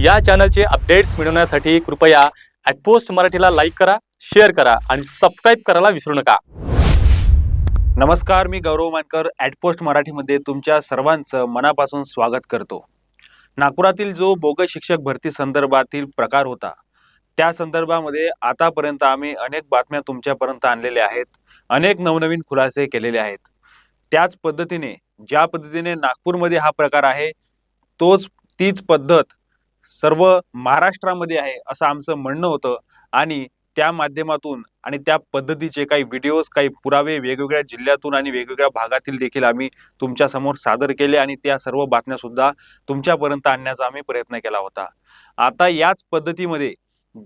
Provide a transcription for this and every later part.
या चॅनलचे अपडेट्स मिळवण्यासाठी कृपया ॲटपोस्ट मराठीला लाईक करा शेअर करा आणि सबस्क्राईब करायला विसरू नका. नमस्कार मी गौरव मानकर ॲटपोस्ट मराठीमध्ये तुमच्या सर्वांचं मनापासून स्वागत करतो. नागपुरातील जो बोगस शिक्षक भरती संदर्भातील प्रकार होता त्या संदर्भामध्ये आतापर्यंत आम्ही अनेक बातम्या तुमच्यापर्यंत आणलेल्या आहेत अनेक नवनवीन खुलासे केलेले आहेत. त्याच पद्धतीने ज्या पद्धतीने नागपूरमध्ये हा प्रकार आहे तोच तीच पद्धत सर्व महाराष्ट्रामध्ये आहे असं आमचं म्हणणं होतं. आणि त्या माध्यमातून आणि त्या पद्धतीचे काही व्हिडिओज काही पुरावे वेगवेगळ्या जिल्ह्यातून आणि वेगवेगळ्या भागातील देखील आम्ही तुमच्यासमोर सादर केले आणि त्या सर्व बातम्या सुद्धा तुमच्यापर्यंत आणण्याचा आम्ही प्रयत्न केला होता. आता याच पद्धतीमध्ये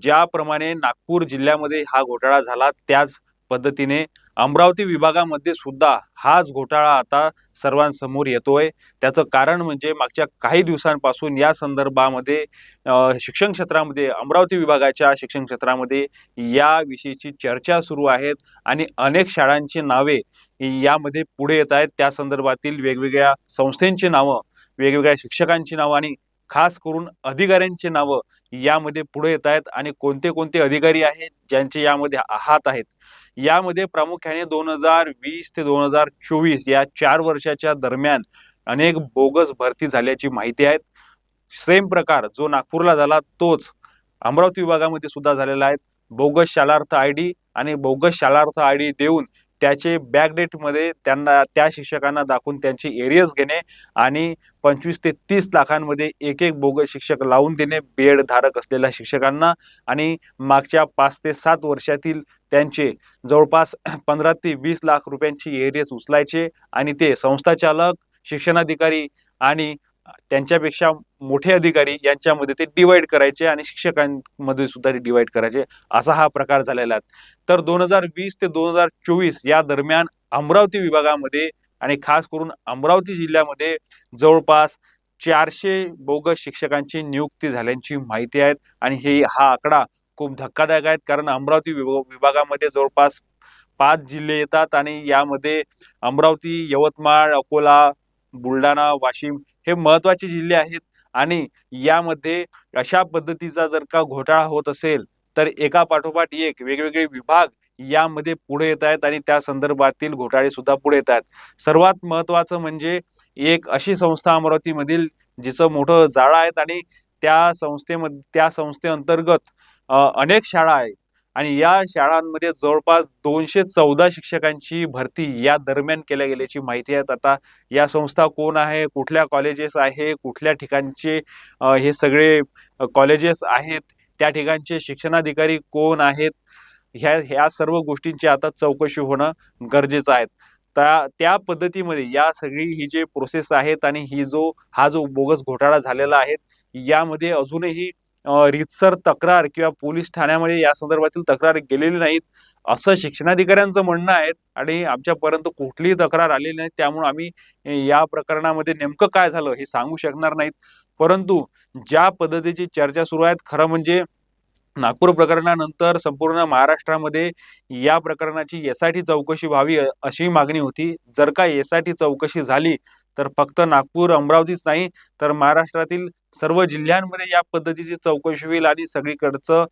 ज्याप्रमाणे नागपूर जिल्ह्यामध्ये हा घोटाळा झाला त्याच पद्धतीने अमरावती विभागामध्ये सुद्धा हाच घोटाळा आता सर्वांसमोर येतोय. त्याचं कारण म्हणजे मागच्या काही दिवसांपासून या संदर्भामध्ये शिक्षण क्षेत्रामध्ये अमरावती विभागाच्या शिक्षण क्षेत्रामध्ये याविषयीची चर्चा सुरू आहेत आणि अनेक शाळांची नावे यामध्ये पुढे येत आहेत. त्या संदर्भातील वेगवेगळ्या संस्थांची नावं वेगवेगळ्या शिक्षकांची नावं आणि खास करून अधिकाऱ्यांची नावं यामध्ये पुढे येत आहेत आणि कोणते कोणते अधिकारी आहेत ज्यांचे यामध्ये हात आहेत. यामध्ये प्रामुख्याने दोन हजार वीस ते दोन हजार चोवीस या चार वर्षाच्या दरम्यान अनेक बोगस भरती झाल्याची माहिती आहे सेम प्रकार जो नागपूरला झाला तोच अमरावती विभागामध्ये सुद्धा झालेला आहे. बोगस शालार्थ आय डी आणि बोगस शालार्थ आय डी देऊन त्याचे बॅकडेटमध्ये त्यांना त्या शिक्षकांना दाखवून त्यांचे एरियस घेणे आणि पंचवीस ते तीस लाखांमध्ये एक एक बोगस शिक्षक लावून देणे बेड धारक असलेल्या शिक्षकांना आणि मागच्या पाच ते सात वर्षातील त्यांचे जवळपास पंधरा ते वीस लाख रुपयांची एरियस उचलायचे आणि ते संस्थाचालक शिक्षणाधिकारी आणि त्यांच्यापेक्षा मोठे अधिकारी यांच्यामध्ये ते डिवाइड करायचे आणि शिक्षकांमध्ये सुद्धा ते डिवाइड करायचे असा हा प्रकार झालेला आहे. तर दोन हजार वीस ते दोन हजार चोवीस या दरम्यान अमरावती विभागामध्ये आणि खास करून अमरावती जिल्ह्यामध्ये जवळपास चारशे बोगस शिक्षकांची नियुक्ती झाल्याची माहिती आहे आणि हे हा आकडा खूप धक्कादायक आहेत कारण अमरावती विभागामध्ये जवळपास पाच जिल्हे येतात आणि यामध्ये अमरावती यवतमाळ अकोला बुलढाणा वाशिम हे महत्त्वाचे जिल्हे आहेत. आणि यामध्ये अशा पद्धतीचा जर का घोटाळा होत असेल तर एका पाठोपाठ एक वेगवेगळे विभाग यामध्ये पुढे येत आहेत आणि त्या संदर्भातील घोटाळे सुद्धा पुढे येत आहेत. सर्वात महत्वाचं म्हणजे एक अशी संस्था अमरावतीमधील जिचं मोठं जाळं आहेत आणि त्या संस्थेमध्ये त्या संस्थेअंतर्गत अनेक शाळा आहेत. आणि या शाळांमध्ये जवळपास दोनशे चौदा शिक्षकांची भरती या दरम्यान केल्या गेल्याची माहिती आहे. आता या संस्था कोण आहे? कुठल्या कॉलेजेस आहे? कुठल्या ठिकाणचे हे सगळे कॉलेजेस आहेत? त्या ठिकाणचे शिक्षणाधिकारी कोण आहेत? ह्या ह्या सर्व गोष्टींची आता चौकशी होणं गरजेचं आहे. त्या त्या पद्धतीमध्ये या सगळी ही जे प्रोसेस आहेत आणि ही जो हा जो बोगस घोटाळा झालेला आहे यामध्ये अजूनही रितसर तक्रार किंवा पोलीस ठाण्यामध्ये या संदर्भातील तक्रार गेलेली नाहीत असं शिक्षणाधिकाऱ्यांचं म्हणणं आहे आणि आमच्यापर्यंत कुठलीही तक्रार आलेली नाही. त्यामुळे आम्ही या प्रकरणामध्ये नेमकं काय झालं हे सांगू शकणार नाहीत. परंतु ज्या पद्धतीची चर्चा सुरू आहेत खरं म्हणजे नागपूर प्रकरणानंतर संपूर्ण महाराष्ट्रामध्ये या प्रकरणाची एस आय टी चौकशी व्हावी अशी मागणी होती. जर का एस आय टी चौकशी झाली तर फक्त नागपूर अमरावतीच नाही तर महाराष्ट्रातील सर्व जिल्ह्यांमध्ये या पद्धतीची चौकशी होईल आणि सगळीकडचं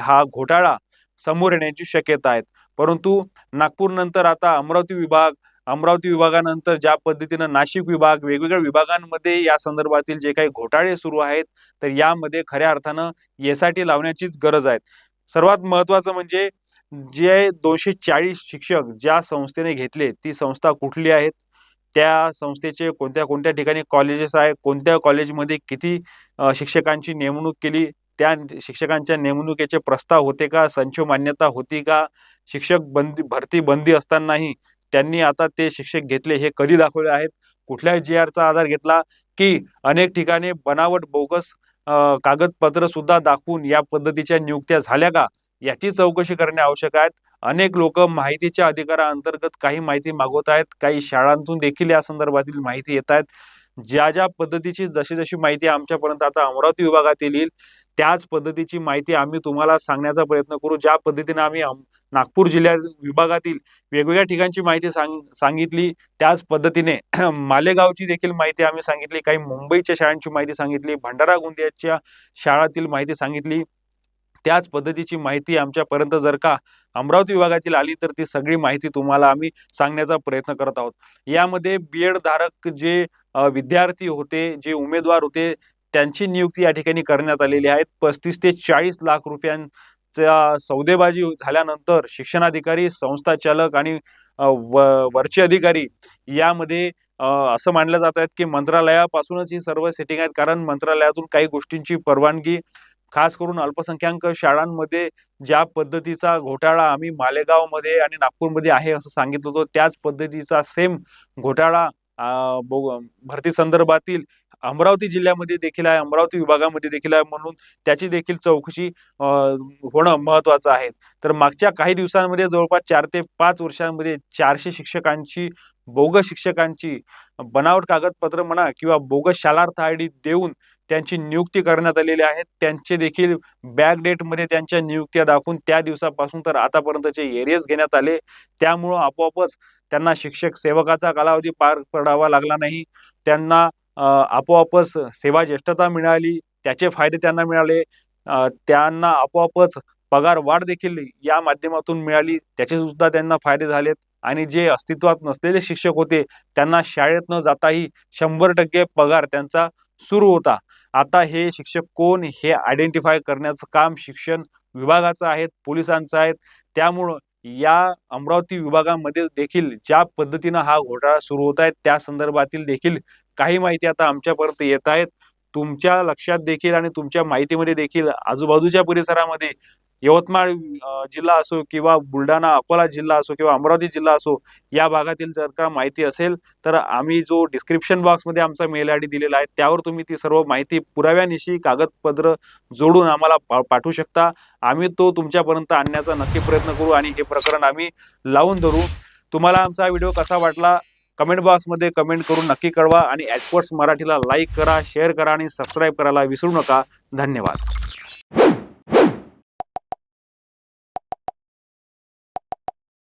हा घोटाळा समोर येण्याची शक्यता आहेत परंतु नागपूर नंतर आता अमरावती विभाग अमरावती विभागानंतर ज्या पद्धतीनं नाशिक विभाग वेगवेगळ्या विभागांमध्ये या संदर्भातील जे काही घोटाळे सुरू आहेत तर यामध्ये खऱ्या अर्थानं एस लावण्याचीच गरज आहे. सर्वात महत्वाचं म्हणजे जे दोनशे चाळीस शिक्षक ज्या संस्थेने घेतले ती संस्था कुठली आहेत? त्या संस्थेचे कोणत्या कोणत्या ठिकाणी कॉलेजेस आहे कोणत्या कॉलेजमध्ये किती शिक्षकांची नेमणूक केली त्या शिक्षकांच्या नेमणुकीचे प्रस्ताव होते का संच मान्यता होती का शिक्षक बंदी भरती बंदी असतानाही त्यांनी आता ते शिक्षक घेतले हे कधी दाखवले आहेत? कुठल्या जी आरचा आधार घेतला की अनेक ठिकाणी बनावट बोगस कागदपत्र सुद्धा दाखवून या पद्धतीच्या नियुक्त्या झाल्या का? याची चौकशी करणे आवश्यक आहे अनेक लोक माहितीच्या अधिकाराअंतर्गत काही माहिती मागवत आहेत. काही शाळांतून देखील या संदर्भातील माहिती येत आहेत. ज्या ज्या पद्धतीची जशी जशी माहिती आमच्यापर्यंत आता अमरावती विभागातील येईल त्याच पद्धतीची माहिती आम्ही तुम्हाला सांगण्याचा प्रयत्न करू. ज्या पद्धतीने आम्ही नागपूर जिल्ह्यात विभागातील वेगवेगळ्या ठिकाणची माहिती सांग सांगितली त्याच पद्धतीने मालेगावची देखील माहिती आम्ही सांगितली काही मुंबईच्या शाळांची माहिती सांगितली भंडारा गोंदियाच्या शाळातील माहिती सांगितली. त्याच पद्धतीची माहिती आमच्यापर्यंत जर का अमरावती विभागातील आली तर ती सगळी माहिती तुम्हाला आम्ही सांगण्याचा प्रयत्न करत आहोत. यामध्ये बी एड धारक जे विद्यार्थी होते जे उमेदवार होते त्यांची नियुक्ती या ठिकाणी करण्यात आलेली आहे. पस्तीस ते चाळीस लाख रुपयांचा सौदेबाजी झाल्यानंतर शिक्षणाधिकारी संस्था चालक आणि वरचे अधिकारी यामध्ये असं मानलं जात आहेत की मंत्रालयापासूनच ही सर्व सेटिंग आहेत. कारण मंत्रालयातून काही गोष्टींची परवानगी खास करून अल्पसंख्याक शाळांमध्ये ज्या पद्धतीचा घोटाळा आम्ही मालेगावमध्ये आणि नागपूरमध्ये आहे असं सांगितलं होतं त्याच पद्धतीचा सेम घोटाळा भरती संदर्भातील अमरावती जिल्ह्यामध्ये देखील आहे अमरावती विभागामध्ये देखील आहे म्हणून त्याची देखील चौकशी होणं महत्वाचं आहे. तर मागच्या काही दिवसांमध्ये जवळपास चार ते पाच वर्षांमध्ये चारशे शिक्षकांची बोगस शिक्षकांची बनावट कागदपत्र म्हणा किंवा बोगस शालार्थ आय डी देऊन त्यांची नियुक्ती करण्यात आलेली आहे. त्यांचे देखील बॅक डेटमध्ये त्यांच्या नियुक्त्या दाखवून त्या दिवसापासून तर आतापर्यंतचे एरियस घेण्यात आले. त्यामुळं आपोआपच त्यांना शिक्षक सेवकाचा कालावधी पार पडावा लागला नाही. त्यांना आपोआपच सेवा ज्येष्ठता मिळाली त्याचे फायदे त्यांना मिळाले. त्यांना आपोआपच पगार वाढ देखील या माध्यमातून मिळाली. त्याचे सुद्धा त्यांना फायदे झालेत. आणि जे अस्तित्वात नसलेले शिक्षक होते त्यांना शाळेत न जाताही शंभर टक्के पगार त्यांचा सुरू होता. आता हे शिक्षक कोण हे आयडेंटिफाय करण्याचं काम शिक्षण विभागाचं आहे पोलिसांचं आहे त्यामुळं या अमरावती विभागामध्ये देखील ज्या पद्धतीनं हा घोटाळा सुरू होत आहे त्या संदर्भातील देखील काही माहिती आता आमच्यापर्यंत येत आहेत. तुमच्या लक्षात देखील आणि तुमच्या माहितीमध्ये देखील आजूबाजूच्या परिसरामध्ये यवतमाळ जिल्हा असो किंवा बुलढाणा अकोला जिल्हा असो किंवा अमरावती जिल्हा असो या भागातील जर का माहिती असेल तर आम्ही जो डिस्क्रिप्शन बॉक्समध्ये आमचा मेल आय डी दिलेला आहे त्यावर तुम्ही ती सर्व माहिती पुराव्यानिशी कागदपत्र जोडून आम्हाला पाठवू शकता. आम्ही तो तुमच्यापर्यंत आणण्याचा नक्की प्रयत्न करू आणि हे प्रकरण आम्ही लावून धरू. तुम्हाला आमचा व्हिडिओ कसा वाटला कमेंट बॉक्समध्ये कमेंट करून नक्की कळवा आणि ॲटवर्ड्स मराठीला लाईक करा शेअर करा आणि सबस्क्राईब करायला विसरू नका. धन्यवाद.